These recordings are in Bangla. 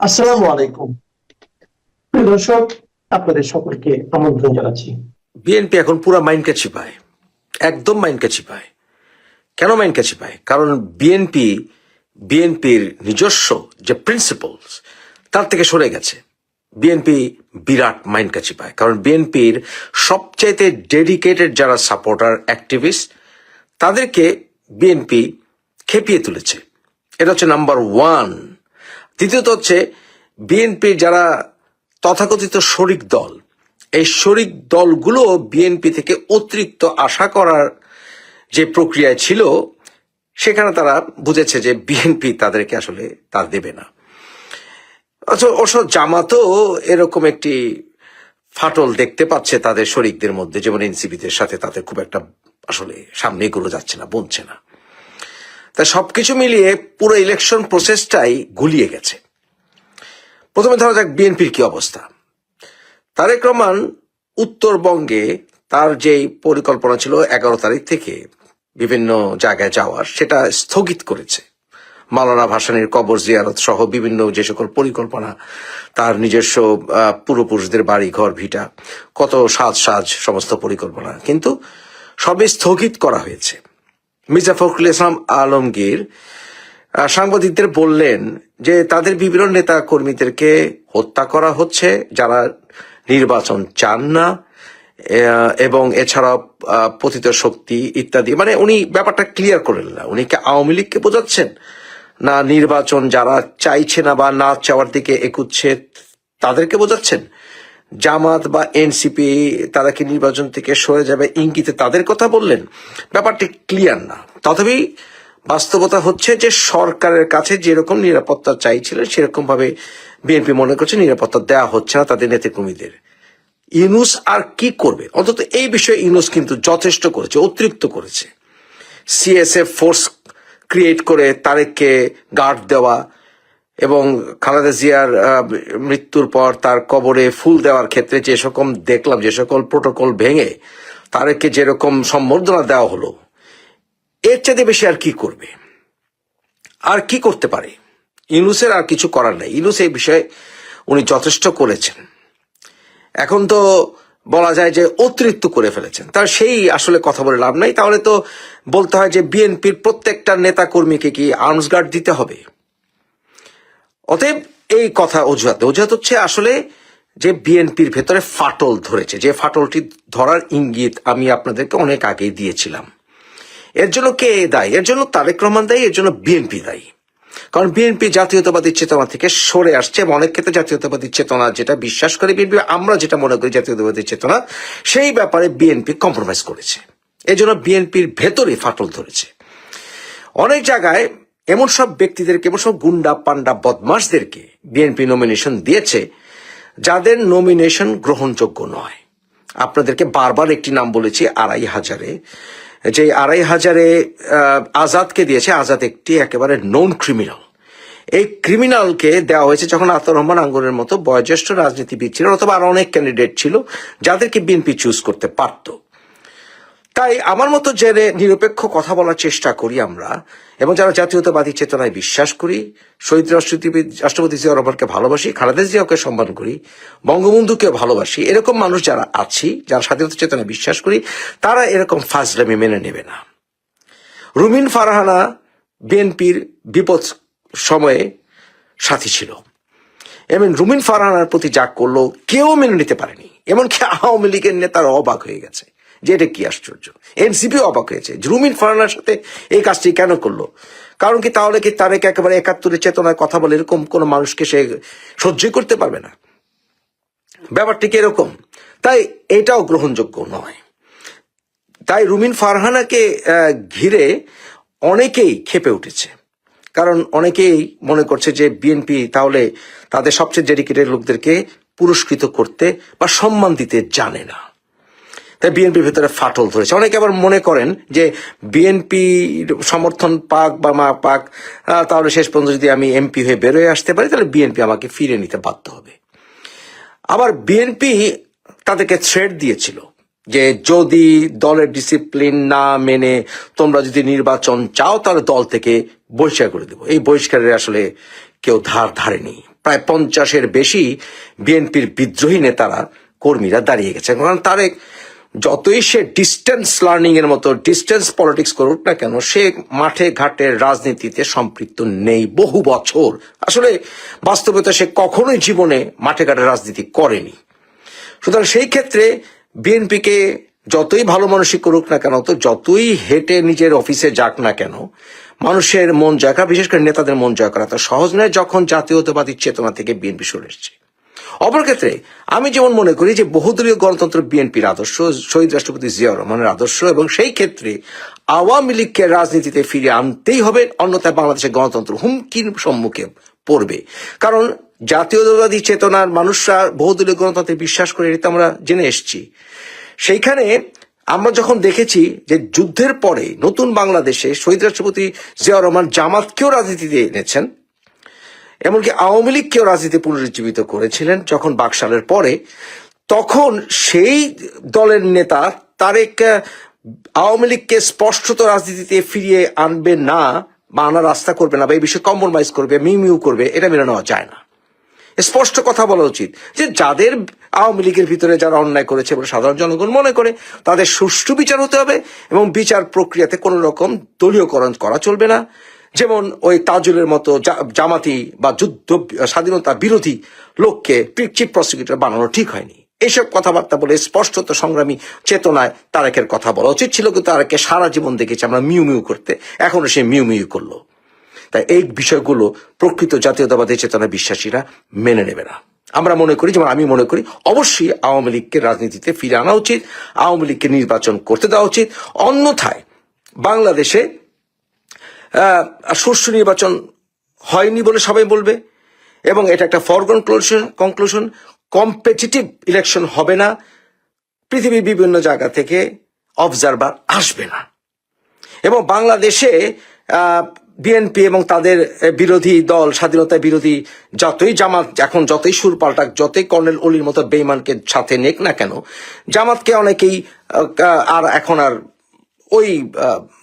আসসালামু আলাইকুম। দর্শক, আপনাদের সকলকে আমন্ত্রণ জানাচ্ছি। বিএনপি এখন পুরো একদম কেন মাইন্ড কাছি পায় কারণ বিএনপি, বিএনপির নিজস্ব যে প্রিন্সিপালস তার থেকে সরে গেছে। বিএনপি বিরাট মাইন্ড কাছি পায় কারণ বিএনপির সবচাইতে ডেডিকেটেড যারা সাপোর্টার অ্যাক্টিভিস্ট তাদেরকে বিএনপি খেপিয়ে তুলেছে। এটা হচ্ছে নাম্বার ওয়ান দ্বিতীয়ত হচ্ছে বিএনপির যারা তথাকথিত শরিক দল, এই শরিক দলগুলো বিএনপি থেকে অতিরিক্ত আশা করার যে প্রক্রিয়ায় ছিল, সেখানে তারা বুঝেছে যে বিএনপি তাদেরকে আসলে তা দেবে না। অথচ অবশ্য জামাতও এরকম একটি ফাটল দেখতে পাচ্ছে তাদের শরিকদের মধ্যে, যেমন এনসিপিদের সাথে তাদের খুব একটা আসলে সামনে এগুলো যাচ্ছে না বলছে না। তা সবকিছু মিলিয়ে পুরো ইলেকশন প্রসেসটাই গুলিয়ে গেছে। প্রথমে ধরা যাক বিএনপির কি অবস্থা। তারেক রহমান উত্তরবঙ্গে তার যেই পরিকল্পনা ছিল এগারো তারিখ থেকে বিভিন্ন জায়গায় যাওয়ার, সেটা স্থগিত করেছে। মালানা ভাসানির কবর জিয়ারত সহ বিভিন্ন যে সকল পরিকল্পনা, তার নিজস্ব পূর্বপুরুষদের বাড়ি, ঘর, ভিটা, কত সাজ সাজ সমস্ত পরিকল্পনা। কিন্তু সবই স্থগিত করা হয়েছে। মির্জা ফখরুল ইসলাম আলমগীর সাংবাদিকদের বললেন যে তাদের বিভিন্ন নেতা কর্মীদেরকে হত্যা করা হচ্ছে যারা নির্বাচন চান না এবং এছাড়াও আহ, পতিত শক্তি ইত্যাদি। মানে উনি ব্যাপারটা ক্লিয়ার করলেন না। উনি কি আওয়ামী লীগকে বোঝাচ্ছেন? না নির্বাচন যারা চাইছে না বা না চাওয়ার দিকে একুচ্ছে তাদেরকে বোঝাচ্ছেন? জামাত বা এনসিপি, তারা কি নির্বাচন থেকে সরে যাবে ইঙ্গিতে তাদের কথা বললেন? ব্যাপারটি ক্লিয়ার না। তথাপি বাস্তবতা হচ্ছে যে সরকারের কাছে যেরকম নিরাপত্তা চাইছিলেন সেরকম ভাবে বিএনপি মনে করছে নিরাপত্তা দেওয়া হচ্ছে না তাদের নেতাকর্মীদের। ইউনুস আর কি করবে? অন্তত এই বিষয়ে ইউনুস কিন্তু যথেষ্ট করেছে, অতিরিক্ত করেছে। সিএসএফ ফোর্স ক্রিয়েট করে তারেককে গার্ড দেওয়া এবং খালেদা জিয়ার মৃত্যুর পর তার কবরে ফুল দেওয়ার ক্ষেত্রে যে সকম দেখলাম, যে সকল প্রোটোকল ভেঙে তারেককে যেরকম সম্বর্ধনা দেওয়া হলো, এর চাইতে বেশি আর কি করবে? আর কি করতে পারে? ইউনুসের আর কিছু করার নেই। ইউনুস এই বিষয়ে উনি যথেষ্ট করেছেন। এখন তো বলা যায় যে অতিরিক্ত করে ফেলেছেন। তার সেই আসলে কথা বলে লাভ নাই। তাহলে তো বলতে হয় যে বিএনপির প্রত্যেকটা নেতা কর্মীকে কি আর্মস গার্ড দিতে হবে? অতএব এই কথা অজুহাত। অজুহাত হচ্ছে আসলে যে বিএনপির ভেতরে ফাটল ধরেছে। যে ফাটলটি ধরার ইঙ্গিত আমি আপনাদেরকে অনেক আগেই দিয়েছিলাম। এর জন্য কে দায়ী? এর জন্য তারেক রহমান দায়ী, এর জন্য বিএনপি দায়ী। কারণ বিএনপি জাতীয়তাবাদী চেতনা থেকে সরে আসছে এবং অনেক ক্ষেত্রে জাতীয়তাবাদী চেতনা যেটা বিশ্বাস করে বিএনপি, আমরা যেটা মনে করি জাতীয়তাবাদী চেতনা, সেই ব্যাপারে বিএনপি কম্প্রোমাইজ করেছে। এই জন্য বিএনপির ভেতরে ফাটল ধরেছে। অনেক জায়গায় এমন সব ব্যক্তিদেরকে, এমন সব গুন্ডা পান্ডা বদমাসদেরকে বিএনপি নমিনেশন দিয়েছে, যাদের নমিনেশন গ্রহণযোগ্য নয়। আপনাদেরকে বারবার একটি নাম বলেছি, আড়াই হাজারে। যে আড়াই হাজারে আজাদকে দিয়েছে, আজাদ একটি একেবারে নন ক্রিমিনাল এই ক্রিমিনালকে দেওয়া হয়েছে যখন আতর রহমান আঙ্গুরের মতো বয়োজ্যেষ্ঠ রাজনীতিবিদ ছিলেন, অথবা আরও অনেক ক্যান্ডিডেট ছিল, যাদেরকে বিএনপি চুজ করতে পারতো। তাই আমার মতো যে নিরপেক্ষ কথা বলার চেষ্টা করি আমরা, এবং যারা জাতীয়তাবাদী চেতনায় বিশ্বাস করি, শহীদ রাষ্ট্রপতি রাষ্ট্রপতি জিয়া রহমানকে ভালোবাসি, খালেদা জিয়াকে সম্মান করি বঙ্গবন্ধুকে ভালোবাসি, এরকম মানুষ যারা আছি, যারা স্বাধীনতা চেতনায় বিশ্বাস করি, তারা এরকম ফাজলামি মেনে নেবে না। রুমিন ফারহানা বিএনপির বিপদ সময়ে সাথী ছিল। এবং রুমিন ফারহানার প্রতি যা করল কেউ মেনে নিতে পারেনি, এমনকি আওয়ামী লীগের নেতারা অবাক হয়ে গেছে। যে এটা কি আশ্চর্য? এনসিপিও অবাক হয়েছে। রুমিন ফারহানার সাথে এই কাজটি কেন করল? কারণ কি তাহলে কি তারেক একেবারে একাত্তরের চেতনায় কথা বলে এরকম কোন মানুষকে সে সহ্যই করতে পারবে না? ব্যাপারটি কি এরকম? তাই এটাও গ্রহণযোগ্য নয়। তাই রুমিন ফারহানাকে ঘিরে অনেকেই খেপে উঠেছে। কারণ অনেকেই মনে করছে যে বিএনপি তাহলে তাদের সবচেয়ে ডেডিকেটেড লোকদেরকে পুরস্কৃত করতে বা সম্মান দিতে জানে না। তাই বিএনপির ভেতরে ফাটল ধরেছে। অনেকে আবার মনে করেন যে বিএনপি সমর্থন পাক বা মা পাক তাহলে শেষ পর্যন্ত যদি আমি এমপি হয়ে বেরোয় আসতে পারি, তাহলে বিএনপি আমাকে ফিরে নিতে বাধ্য হবে। আবার বিএনপি তাদেরকে থ্রেড দিয়েছিল যে যদি দলের ডিসিপ্লিন না মেনে তোমরা যদি নির্বাচন চাও, তাহলে দল থেকে বহিষ্কার করে দেবো। এই বহিষ্কারের আসলে কেউ ধার ধারেনি। প্রায় পঞ্চাশের বেশি বিএনপির বিদ্রোহী নেতারা, কর্মীরা দাঁড়িয়ে গেছে। কারণ তারেক যতই সে ডিস্টেন্স লার্নিং এর মতো ডিস্টেন্স পলিটিক্স করুক না কেন, সে মাঠে ঘাটে রাজনীতিতে সম্পৃক্ত নেই বহু বছর। আসলে বাস্তবতা সে কখনোই জীবনে মাঠে ঘাটে রাজনীতি করেনি। সুতরাং সেই ক্ষেত্রে বিএনপিকে যতই ভালো মানসিক করুক না কেন, তো যতই হেঁটে নিজের অফিসে যাক না কেন, মানুষের মন জয় করা, বিশেষ করে নেতাদের মন জয় করা, তো সহজ নয় যখন জাতীয়তাবাদী চেতনা থেকে বিএনপি সরে এসছে। অপর ক্ষেত্রে, আমি যেমন মনে করি যে বহুদলীয় গণতন্ত্র বিএনপির আদর্শ, শহীদ রাষ্ট্রপতি জিয়াউর রহমানের আদর্শ, এবং সেই ক্ষেত্রে আওয়ামী লীগকে রাজনীতিতে ফিরে আনতেই হবে, অন্যথায় বাংলাদেশের গণতন্ত্র হুমকির সম্মুখে পড়বে। কারণ জাতীয়তাবাদী চেতনার মানুষরা বহুদলীয় গণতন্ত্রে বিশ্বাস করে, এটা আমরা জেনে এসেছি। সেইখানে আমরা যখন দেখেছি যে যুদ্ধের পরে নতুন বাংলাদেশে শহীদ রাষ্ট্রপতি জিয়াউর রহমান জামাতকেও রাজনীতিতে এনেছেন এমনকি আওয়ামী লীগকেও রাজনীতি পুনরুজ্জীবিত করেছিলেন যখন বাকশালের পরে, তখন সেই দলের নেতা তারেক আওয়ামী লীগকে স্পষ্টত রাজনীতিতে ফিরিয়ে আনবে না, বা আনার রাস্তা করবে না, বা এই বিষয়ে কম্প্রোমাইজ করবে মিউ করবে, এটা মেনে নেওয়া যায় না। স্পষ্ট কথা বলা উচিত যে যাদের আওয়ামী লীগের ভিতরে যারা অন্যায় করেছে বলে সাধারণ জনগণ মনে করে, তাদের সুষ্ঠু বিচার হতে হবে এবং বিচার প্রক্রিয়াতে কোনো রকম দলীয়করণ করা চলবে না। যেমন ওই তাজুলের মতো জামাতি বা যুদ্ধ, স্বাধীনতা বিরোধী লোককে চিফ প্রসিকিউটর বানানো ঠিক হয়নি। এইসব কথাবার্তা বলে স্পষ্টত সংগ্রামী চেতনায় তারেকের কথা বলা উচিত ছিল কিন্তু তারেককে সারা জীবন দেখেছি আমরা মিউ মিউ করতে। এখনও সে মিউ মিউ করল। তাই এই বিষয়গুলো প্রকৃত জাতীয়তাবাদী চেতনা বিশ্বাসীরা মেনে নেবে না। আমরা মনে করি, যেমন আমি মনে করি, অবশ্যই আওয়ামী লীগকে রাজনীতিতে ফিরে আনা উচিত, আওয়ামী লীগকে নির্বাচন করতে দেওয়া উচিত। অন্যথায় বাংলাদেশে সুষ্ঠু নির্বাচন হয়নি বলে সবাই বলবে। এবং এটা একটা for conclusion conclusion competitive election হবে না। পৃথিবীর বিভিন্ন জায়গা থেকে অবজারভার আসবে না। এবং বাংলাদেশে বিএনপি এবং তাদের বিরোধী দল, স্বাধীনতা বিরোধী যতই জামাত, এখন যতই সুর পাল্টাক, যতই কর্নেল অলির মতো বেইমানকে সাথে নেক না কেন, জামাতকে অনেকেই আর এখন আর ওই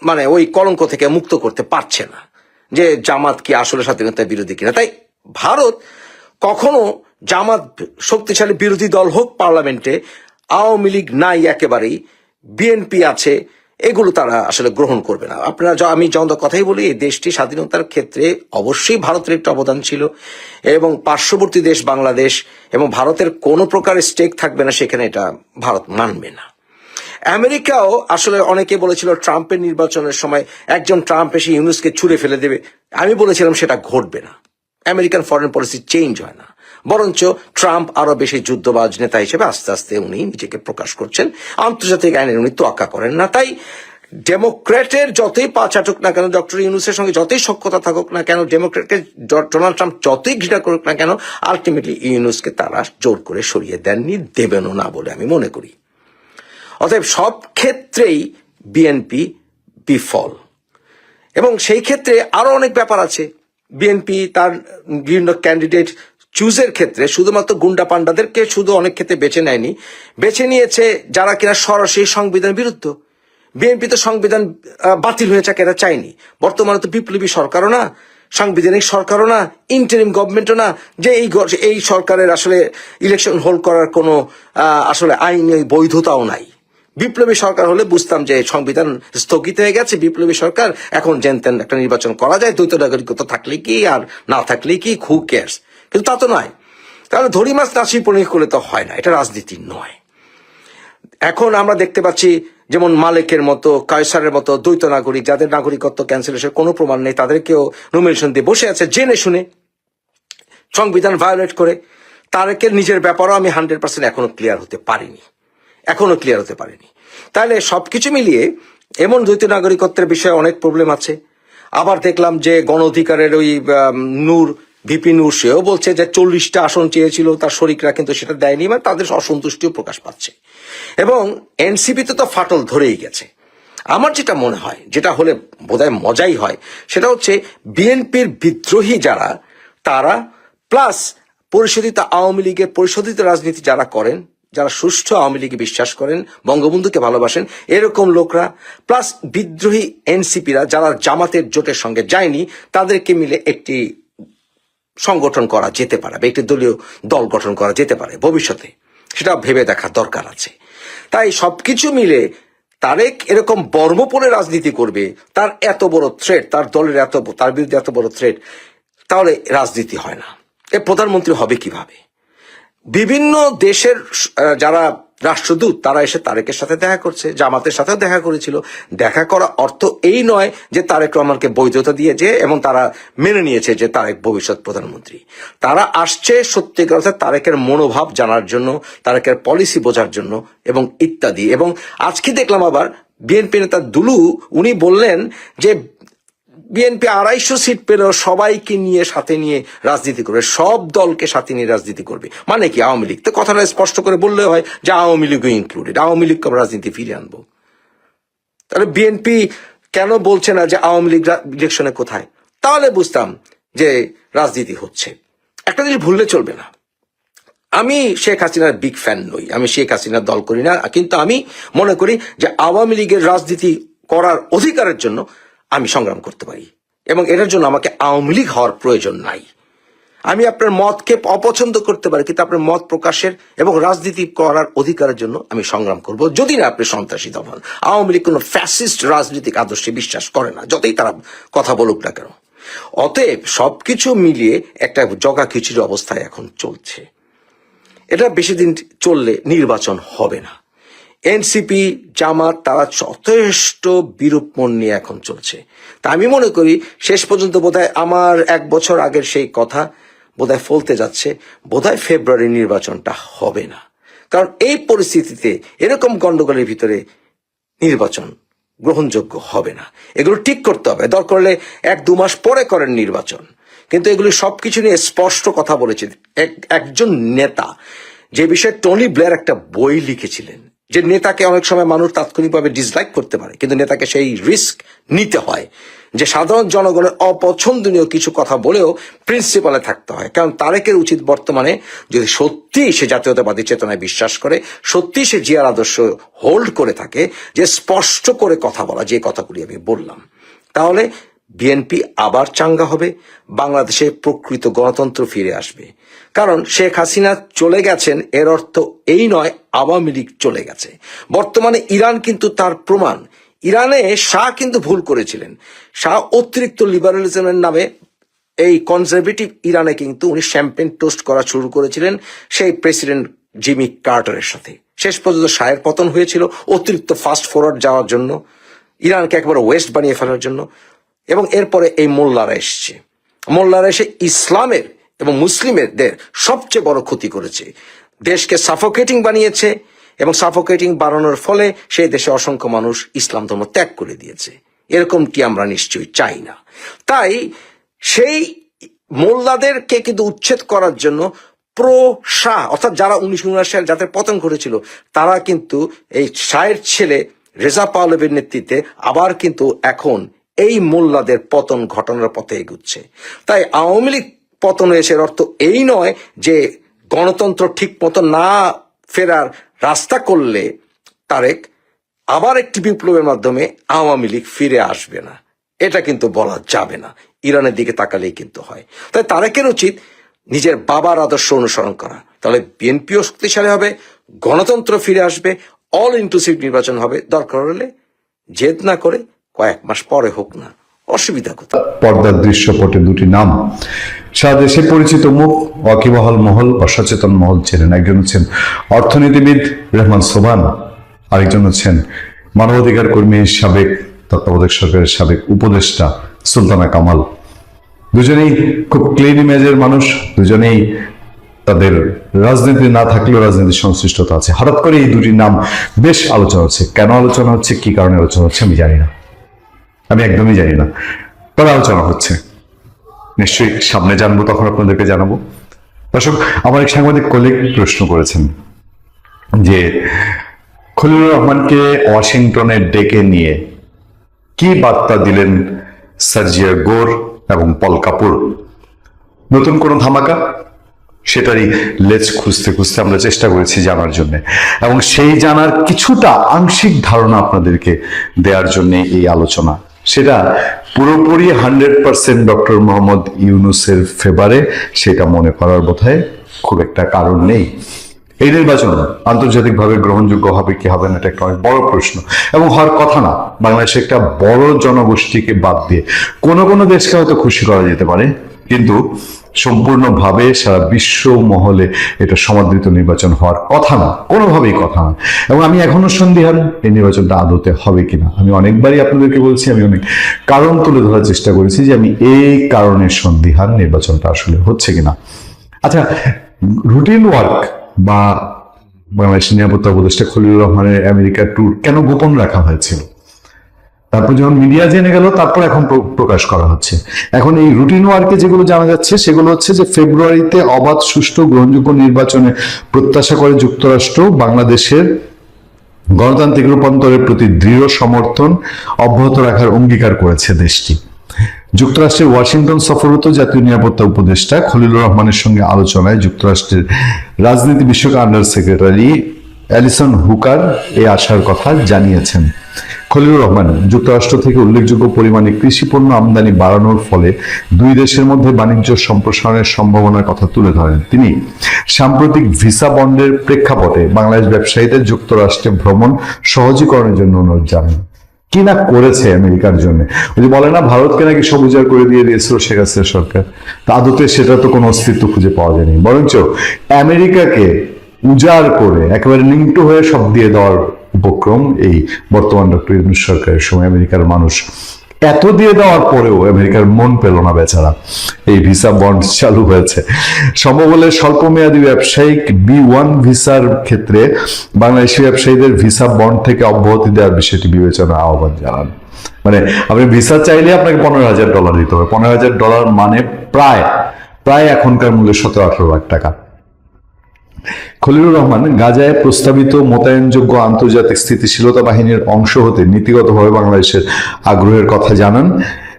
মানে ওই কলঙ্ক থেকে মুক্ত করতে পারছে না যে জামাত কি আসলে স্বাধীনতা বিরোধী কিনা। তাই ভারত কখনো জামাত শক্তিশালী বিরোধী দল হোক পার্লামেন্টে আওয়ামী লীগ নাই একেবারেই, বিএনপি আছে, এগুলো তারা আসলে গ্রহণ করবে না। আপনারা আমি যখন কথাই বলি, এই দেশটি স্বাধীনতার ক্ষেত্রে অবশ্যই ভারতের একটা অবদান ছিল এবং পার্শ্ববর্তী দেশ বাংলাদেশ এবং ভারতের কোনো প্রকার স্টেক থাকবে না, সেখানে এটা ভারত মানবে না। আমেরিকাও আসলে অনেকে বলেছিল ট্রাম্পের নির্বাচনের সময় একজন ট্রাম্প এসে ইউনুসকে ছুড়ে ফেলে দেবে। আমি বলেছিলাম সেটা ঘটবে না। আমেরিকান ফরেন পলিসি চেঞ্জ হয় না। বরঞ্চ ট্রাম্প আরও বেশি যুদ্ধবাজ নেতা হিসেবে আস্তে আস্তে উনি নিজেকে প্রকাশ করছেন। আন্তর্জাতিক আইনের উনি তোয়াক্কা করেন না। তাই ডেমোক্র্যাটের যতই পা চাটুক না কেন, ডক্টর ইউনুসের সঙ্গে যতই সক্ষতা থাকুক না কেন, ডেমোক্র্যাটকে ডোনাল্ড ট্রাম্প যতই ঘৃণা করুক না কেন আলটিমেটলি ইউনুসকে তারা জোর করে সরিয়ে দেননি, দেবেনও না বলে আমি মনে করি। অতএব সব ক্ষেত্রেই বিএনপি বিফল। এবং সেই ক্ষেত্রে আরও অনেক ব্যাপার আছে। বিএনপি তার বিভিন্ন ক্যান্ডিডেট চুজের ক্ষেত্রে শুধুমাত্র গুন্ডা পান্ডাদেরকে শুধু অনেক ক্ষেত্রে বেছে নেয়নি। বেছে নিয়েছে যারা কিনা সরাসরি সংবিধান বিরুদ্ধ। বিএনপি তো সংবিধান বাতিল হয়ে যাক এরা চায়নি। বর্তমানে তো বিপ্লবী সরকারও না, সাংবিধানিক সরকারও না ইন্টারিম গভর্নমেন্টও না, যে এই এই সরকারের আসলে ইলেকশন হোল্ড করার কোনো আসলে আইনি বৈধতাও নাই। বিপ্লবী সরকার হলে বুঝতাম যে সংবিধান স্থগিত হয়ে গেছে, বিপ্লবী সরকার এখন জেনতেন একটা নির্বাচন করা যায়, দ্বৈত নাগরিকত্ব থাকলে কি আর না থাকলে কি হু কেয়ার্স কিন্তু তা তো নয়। তাহলে ধরি মাছ পনির করলে তো হয় না, এটা রাজনীতি নয়। এখন আমরা দেখতে পাচ্ছি যেমন মালিকের মতো, কায়সারের মতো দ্বৈত নাগরিক, যাদের নাগরিকত্ব ক্যান্সেলেশন কোনো প্রমাণ নেই, তাদেরকেও নমিনেশন দিয়ে বসে আছে, জেনে শুনে সংবিধান ভায়োলেট করে, তারেকের নিজের ব্যাপারও আমি হান্ড্রেড পার্সেন্ট এখনও ক্লিয়ার হতে পারিনি। এখনও ক্লিয়ার হতে পারেনি। তাহলে সবকিছু মিলিয়ে এমন দ্বৈত নাগরিকত্বের বিষয়ে অনেক প্রবলেম আছে। আবার দেখলাম যে গণ অধিকারের ওই নূর, ভিপি নূর, সেও বলছে যে চল্লিশটা আসন চেয়েছিল, তার শরিকরা কিন্তু সেটা দেয়নি মানে তাদের অসন্তুষ্টিও প্রকাশ পাচ্ছে। এবং এনসিপিতে তো ফাটল ধরেই গেছে। আমার যেটা মনে হয়, যেটা হলে বোধহয় মজাই হয়, সেটা হচ্ছে বিএনপির বিদ্রোহী যারা, তারা প্লাস পরিশোধিত আওয়ামী লীগের পরিশোধিত রাজনীতি যারা করেন যারা সুষ্ঠু আওয়ামী লীগে বিশ্বাস করেন, বঙ্গবন্ধুকে ভালোবাসেন, এরকম লোকরা প্লাস বিদ্রোহী এনসিপিরা যারা জামাতের জোটের সঙ্গে যায়নি, তাদেরকে মিলে একটি সংগঠন করা যেতে পারে বা একটি দলীয় দল গঠন করা যেতে পারে ভবিষ্যতে। সেটা ভেবে দেখা দরকার আছে। তাই সবকিছু মিলে তারেক এরকম বর্মপরে রাজনীতি করবে, তার এত বড় থ্রেট তার দলের এত তার বিরুদ্ধে এত বড় থ্রেট তাহলে রাজনীতি হয় না। এ প্রধানমন্ত্রী হবে কীভাবে? বিভিন্ন দেশের যারা রাষ্ট্রদূত, তারা এসে তারেকের সাথে দেখা করছে, জামাতের সাথেও দেখা করেছিল। দেখা করা অর্থ এই নয় যে তারেক রহমানকে বৈধতা দিয়েছে এবং তারা মেনে নিয়েছে যে তারেক ভবিষ্যৎ প্রধানমন্ত্রী। তারা আসছে সত্যিকার অর্থে তারেকের মনোভাব জানার জন্য, তারেকের পলিসি বোঝার জন্য এবং ইত্যাদি। এবং আজকে দেখলাম আবার বিএনপি নেতা দুলু, উনি বললেন যে বিএনপি আড়াইশো সিট পেলেও সবাইকে নিয়ে সাথে নিয়ে রাজনীতি করবে। সব দলকে সাথে নিয়ে রাজনীতি করবে। মানে কি আওয়ামী লীগ? তো কথাটা স্পষ্ট করে বললে হয় যে আওয়ামী লীগও ইনক্লুডেড আওয়ামী লীগকে আমরা রাজনীতি ফিরিয়ে আনব। তাহলে বিএনপি কেন বলছে না যে আওয়ামী লীগ ইলেকশনে কোথায়? তাহলে বুঝতাম যে রাজনীতি হচ্ছে। একটা জিনিস ভুললে চলবে না। আমি শেখ হাসিনার বিগ ফ্যান নই। আমি শেখ হাসিনার দল করি না। কিন্তু আমি মনে করি যে আওয়ামী লীগের রাজনীতি করার অধিকারের জন্য আমি সংগ্রাম করতে পারি। এবং এটার জন্য আমাকে আওয়ামী লীগ হওয়ার প্রয়োজন নাই। আমি আপনার মতকে অপছন্দ করতে পারি, কিন্তু আপনার মত প্রকাশের এবং রাজনীতি করার অধিকারের জন্য আমি সংগ্রাম করব, যদি না আপনি সন্ত্রাসী দল হন আওয়ামী লীগ কোনো ফ্যাসিস্ট রাজনৈতিক আদর্শে বিশ্বাস করে না, যতই তারা কথা বলুক না কেন। অতএব সবকিছু মিলিয়ে একটা জগা খিচুড়ি অবস্থায় এখন চলছে। এটা বেশি দিন চললে নির্বাচন হবে না। এনসিপি, জামাত তারা যথেষ্ট বিরূপ মন নিয়ে এখন চলছে। তা আমি মনে করি শেষ পর্যন্ত বোধহয় আমার এক বছর আগের সেই কথা বোধহয় ফলতে যাচ্ছে, বোধহয় ফেব্রুয়ারি নির্বাচনটা হবে না। কারণ এই পরিস্থিতিতে এরকম গন্ডগোলের ভিতরে নির্বাচন গ্রহণযোগ্য হবে না। এগুলো ঠিক করতে হবে, দরকার হলে এক দু মাস পরে করেন নির্বাচন। কিন্তু এগুলি সবকিছু নিয়ে স্পষ্ট কথা বলেছে। এক- একজন নেতা, যে বিষয়ে টনি ব্লেয়ার একটা বই লিখেছিলেন যে নেতাকে অনেক সময় মানুষ তাৎক্ষণিকভাবে ডিসলাইক করতে পারে, কিন্তু নেতাকে সেই রিস্ক নিতে হয়। যে সাধারণ জনগণের অপছন্দনীয় কিছু কথা বলেও প্রিন্সিপালে থাকতে হয়। কারণ তারেকের উচিত বর্তমানে যদি সত্যি সে জাতীয়তাবাদী চেতনায় বিশ্বাস করে, সত্যি সে জিয়ার আদর্শ হোল্ড করে থাকে, যে স্পষ্ট করে কথা বলা, যে কথাগুলি আমি বললাম, তাহলে বিএনপি আবার চাঙ্গা হবে, বাংলাদেশে প্রকৃত গণতন্ত্র ফিরে আসবে। কারণ শেখ হাসিনা চলে গেছেন, এর অর্থ এই নয়, আওয়ামী লীগ চলে গেছে। বর্তমানে ইরান কিন্তু তার প্রমাণ। ইরানে শাহ কিন্তু ভুল করেছিলেন। শাহ অতিরিক্ত লিবারালিজমের নামে এই কনজারভেটিভ ইরানে কিন্তু উনি শ্যাম্পেন টোস্ট করা শুরু করেছিলেন সেই প্রেসিডেন্ট জিমি কার্টারের সাথে। শেষ পর্যন্ত শাহের পতন হয়েছিল অতিরিক্ত ফাস্ট ফরওয়ার্ড যাওয়ার জন্য, ইরানকে একবারে ওয়েস্ট বানিয়ে ফেলার জন্য। এবং এরপরে এই মোল্লারা এসছে। মোল্লারা এসে ইসলামের এবং মুসলিমদের সবচেয়ে বড় ক্ষতি করেছে। দেশকে সাফোকেটিং বানিয়েছে এবং সাফোকেটিং বাড়ানোর ফলে সেই দেশে অসংখ্য মানুষ ইসলাম ধর্ম ত্যাগ করে দিয়েছে। এরকমটি আমরা নিশ্চয়ই চাই না। তাই সেই মোল্লাদেরকে কিন্তু উচ্ছেদ করার জন্য প্রো শাহ অর্থাৎ যারা উনিশশো উনআশি সালে যাদের পতন ঘটেছিল, তারা কিন্তু এই শাহের ছেলে রেজা পাওলেবের নেতৃত্বে আবার কিন্তু এখন এই মোল্লাদের পতন ঘটনার পথে এগুচ্ছে। তাই আওয়ামী লীগ পতন হয়েছে। অর্থ এই নয় যে গণতন্ত্র ঠিক মতো না ফেরার রাস্তা করলে তারেক আবার একটি বিপ্লবের মাধ্যমে আওয়ামী লীগ ফিরে আসবে না। এটা কিন্তু বলা যাবে না। ইরানের দিকে তাকালেই কিন্তু হয়। তাই তারেকের উচিত নিজের বাবার আদর্শ অনুসরণ করা। তাহলে বিএনপিও শক্তিশালী হবে, গণতন্ত্র ফিরে আসবে অল ইনক্লুসিভ নির্বাচন হবে। দরকার হলে জেদ না করে কয়েক মাস পরে হোক না। অসুবিধা কোথায়? পর্দার দৃশ্যপটে দুটি নাম। সারা দেশে পরিচিত মুখ, ওয়াকিবহাল মহল বা সচেতন মহল ছিলেন একজন হচ্ছেন অর্থনীতিবিদ রহমান সোবান আরেকজন হচ্ছেন মানবাধিকার কর্মী সাবেক তত্ত্বাবধায়ক সরকারের সাবেক উপদেষ্টা সুলতানা কামাল। দুজনেই খুব ক্লিন ইমেজের মানুষ, দুজনেই তাদের রাজনীতি না থাকলেও রাজনীতির সংশ্লিষ্টতা আছে। হঠাৎ করে এই দুটি নাম বেশ আলোচনা হচ্ছে। কেন আলোচনা হচ্ছে? কি কারণে আলোচনা হচ্ছে? আমি জানি না। আমি একদমই জানি না। তবে আলোচনা হচ্ছে। নিশ্চয়ই সামনে জানব, তখন আপনাদেরকে জানাব। দর্শক, আমার এক সাংবাদিক কলিগ প্রশ্ন করেছেন যে, খলিলুর রহমানকে ওয়াশিংটনে ডেকে নিয়ে কি বার্তা দিলেন সার্জিয়া গোর এবং পল কাপুর? নতুন কোনো ধামাকা? সেটারই লেজ খুঁজতে খুঁজতে আমরা চেষ্টা করেছি জানার জন্য। এবং সেই জানার কিছুটা আংশিক ধারণা আপনাদেরকে দেওয়ার জন্য এই আলোচনা। সেটা পুরোপুরি হান্ড্রেড পার্সেন্ট ডক্টর মোহাম্মদ ইউনুসের ফেভারে, সেটা মনে করার বোধহয় খুব একটা কারণ নেই। এই নির্বাচন আন্তর্জাতিকভাবে গ্রহণযোগ্য হবে কি হবে না, এটা একটা অনেক বড় প্রশ্ন। এবং হওয়ার কথা না, বাংলাদেশে একটা বড় জনগোষ্ঠীকে বাদ দিয়ে কোনো কোনো দেশকে হয়তো খুশি করা যেতে পারে, কিন্তু সম্পূর্ণভাবে সারা বিশ্ব মহলে এটা সমাদৃত নির্বাচন হওয়ার কথা না, কোনোভাবেই কথা না। এবং আমি এখনও সন্দিহান এই নির্বাচনটা আদতে হবে কিনা। আমি অনেকবারই আপনাদেরকে বলছি, আমি অনেক কারণ তুলে ধরার চেষ্টা করেছি যে আমি এই কারণে সন্দিহান নির্বাচনটা আসলে হচ্ছে কিনা। আচ্ছা রুটিন ওয়ার্ক বা বাংলাদেশ নিরাপত্তা উপদেষ্টা খলিলুর রহমানের আমেরিকা ট্যুর কেন গোপন রাখা হয়েছিল? তারপর যখন মিডিয়া জেনে গেল, তারপর এখন প্রকাশ করা হচ্ছে। এখন এই রুটিন ওয়ার্কে যেগুলো জানা যাচ্ছে, সেগুলো হচ্ছে যে ফেব্রুয়ারিতে অবাধ, সুষ্ঠু, গ্রহণযোগ্য নির্বাচনে প্রত্যাশা করে যুক্তরাষ্ট্র বাংলাদেশের গণতান্ত্রিক রূপান্তরের প্রতি দৃঢ় সমর্থন অব্যাহত রাখার অঙ্গীকার করেছে দেশটি। যুক্তরাষ্ট্রের ওয়াশিংটন সফররত জাতীয় নিরাপত্তা উপদেষ্টা খলিলুর রহমানের সঙ্গে আলোচনায় যুক্তরাষ্ট্রের রাজনীতি বিষয়ক আন্ডার সেক্রেটারি অ্যালিসন হুকার এই আশার কথা জানিয়েছেন। খলিলুর রহমান, যুক্তরাষ্ট্র থেকে উল্লেখযোগ্য পরিমাণে কৃষি পণ্য আমদানি বাড়ানোর ফলে দুই দেশের মধ্যে বাণিজ্য সম্প্রসারণের সম্ভাবনার কথা তুলে ধরেন তিনি। সাম্প্রতিক ভিসা বন্ডের প্রেক্ষাপটে বাংলাদেশ ব্যবসায়ীদের যুক্তরাষ্ট্রে ভ্রমণ সহজীকরণের জন্য অনুরোধ জানান। কি না করেছে আমেরিকার জন্য? ওই যে বলে না, ভারতকে নাকি সবুজার করে দিয়ে দিয়েছিল শেখ হাসিনা সরকার, তা আদতে সেটা তো কোনো অস্তিত্ব খুঁজে পাওয়া যায়নি। বরঞ্চ আমেরিকাকে উজাড় করে, একেবারে লিঙ্কটু হয়ে সব দিয়ে দেওয়ার উপক্রম এই বর্তমান ডক্টর ইউনুস সরকারের সময় আমেরিকার মানুষ। এত দিয়ে দেওয়ার পরেও আমেরিকার মন পেল না বেচারা। এই ভিসা বন্ড চালু হয়েছে। সম্ভব হলে স্বল্প মেয়াদী ব্যবসায়িক বি ওয়ান ভিসার ক্ষেত্রে বাংলাদেশি ব্যবসায়ীদের ভিসা বন্ড থেকে অব্যাহতি দেওয়ার বিষয়টি বিবেচনা আহ্বান জানান। মানে আপনি ভিসা চাইলে আপনাকে পনেরো হাজার ডলার দিতে হবে। পনেরো হাজার ডলার মানে প্রায় প্রায় এখনকার মূল্যে সতেরো আঠারো লাখ টাকা। খলিলুর রহমান, গাজায় প্রস্তাবিত মোতায়েনযোগ্য আন্তর্জাতিক স্থিতিশীলতা বাহিনীর অংশ হতে নীতিগতভাবে বাংলাদেশের আগ্রহের কথা জানান।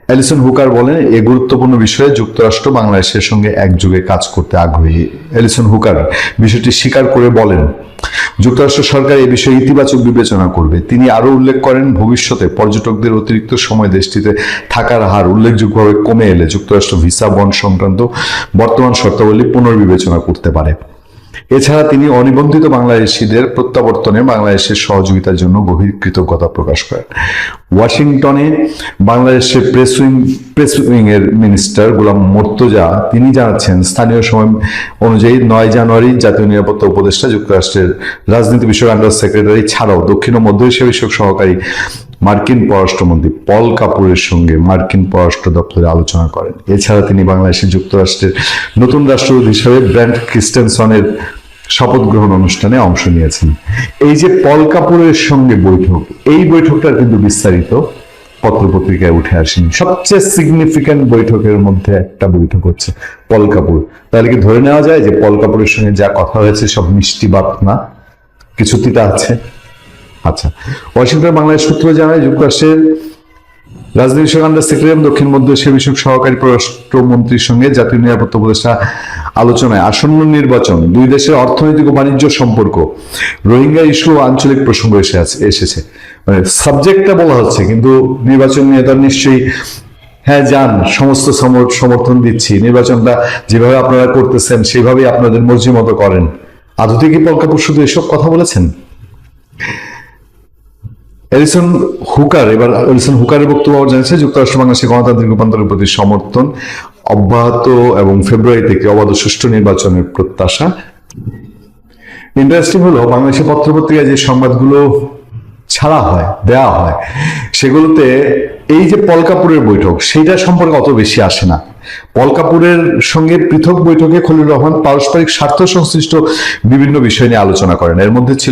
অ্যালিসন হুকার বলেন, এ গুরুত্বপূর্ণ বিষয়ে যুক্তরাষ্ট্র বাংলাদেশের সঙ্গে একযোগে কাজ করতে আগ্রহী। অ্যালিসন হুকার বিষয়টি স্বীকার করে বলেন, যুক্তরাষ্ট্র সরকার এ বিষয়ে ইতিবাচক বিবেচনা করবে। তিনি আরও উল্লেখ করেন, ভবিষ্যতে পর্যটকদের অতিরিক্ত সময় দেশটিতে থাকার হার উল্লেখযোগ্যভাবে কমে এলে যুক্তরাষ্ট্র ভিসা বন সংক্রান্ত বর্তমান শর্তাবলী পুনর্বিবেচনা করতে পারে। এছাড়া তিনি অনিবন্ধিত বাংলাদেশিদের প্রত্যাবর্তনে বাংলাদেশের সহযোগিতার জন্য গভীর কৃতজ্ঞতা প্রকাশ করেন। ওয়াশিংটনে বাংলাদেশের প্রেস উইং প্রেস উইং এর মিনিস্টার গোলাম মোর্তজা, তিনি জানাচ্ছেন, স্থানীয় সময় অনুযায়ী নয় জানুয়ারি জাতীয় নিরাপত্তা উপদেষ্টা, যুক্তরাষ্ট্রের রাজনীতি বিষয়ক আন্ডার সেক্রেটারি ছাড়াও দক্ষিণ ও মধ্য এশিয়া বিষয়ক সহকারী মার্কিন পররাষ্ট্রমন্ত্রী পল কাপুরের সঙ্গে মার্কিন পররাষ্ট্র দপ্তরে আলোচনা করেন। এছাড়া তিনি বাংলাদেশের যুক্তরাষ্ট্রের নতুন রাষ্ট্রদূত হিসেবে ব্র্যান্ড ক্রিস্টেনসনের শপথ গ্রহণ অনুষ্ঠানে অংশ নিয়েছেন। এই যে পল কাপুরের সঙ্গে বৈঠক, এই বৈঠকটার কিন্তু বিস্তারিত পত্রপত্রিকায় উঠে আসেনি। সবচেয়ে সিগনিফিক্যান্ট বৈঠকের মধ্যে একটা বৈঠক হচ্ছে পল কাপুর। তাহলে কি ধরে নেওয়া যায় যে পল কাপুরের সঙ্গে যা কথা হয়েছে সব মিষ্টি বাত না কিছু তিতা আছে? আচ্ছা। ওয়াশিংটন বাংলাদেশ সূত্র জানায়, যুক্তরাষ্ট্রের রাজনীতি বিষয়ক আন্ডার সেক্রেটারি দক্ষিণ মধ্য এশিয়া বিষয়ক সহকারী পররাষ্ট্রমন্ত্রীর সঙ্গে জাতীয় নিরাপত্তা উপদেষ্টা আলোচনায় আসন্ন নির্বাচন, দুই দেশের অর্থনৈতিক ও বাণিজ্য সম্পর্ক, রোহিঙ্গা ইস্যু আঞ্চলিক প্রসঙ্গ এসে আছে, এসেছে। মানে সাবজেক্টটা বলা হচ্ছে, কিন্তু নির্বাচন নিয়ে তার নিশ্চয়ই হ্যাঁ যান, সমস্ত সমর- সমর্থন দিচ্ছি। নির্বাচনটা যেভাবে আপনারা করতেছেন, সেভাবেই আপনাদের মর্জি মতো করেন। আদতে কি পলকাপুর শুধু এসব কথা বলেছেন? এলিসন হুকার, এবার এলিসন হুকারের বক্তব্য জানিয়েছে, যুক্তরাষ্ট্র বাংলাদেশের গণতান্ত্রিক রূপান্তরের প্রতি সমর্থন অব্যাহত এবং ফেব্রুয়ারি থেকে অবাধ সুষ্ঠু নির্বাচনের প্রত্যাশা। ইন্টারেস্টিং হলো বাংলাদেশের পত্রপত্রিকায় যে সংবাদগুলো ছাড়া হয়, দেয়া হয়, সেগুলোতে এই যে পলকাপুরের বৈঠক, সেইটা সম্পর্কে অত বেশি আসে না। পলকাপুরের সঙ্গে পৃথক বৈঠকে খলিল রহমান পারস্পরিক স্বার্থ সংশ্লিষ্ট বিভিন্ন বিষয় নিয়ে আলোচনা করেন। এর মধ্যে ছিল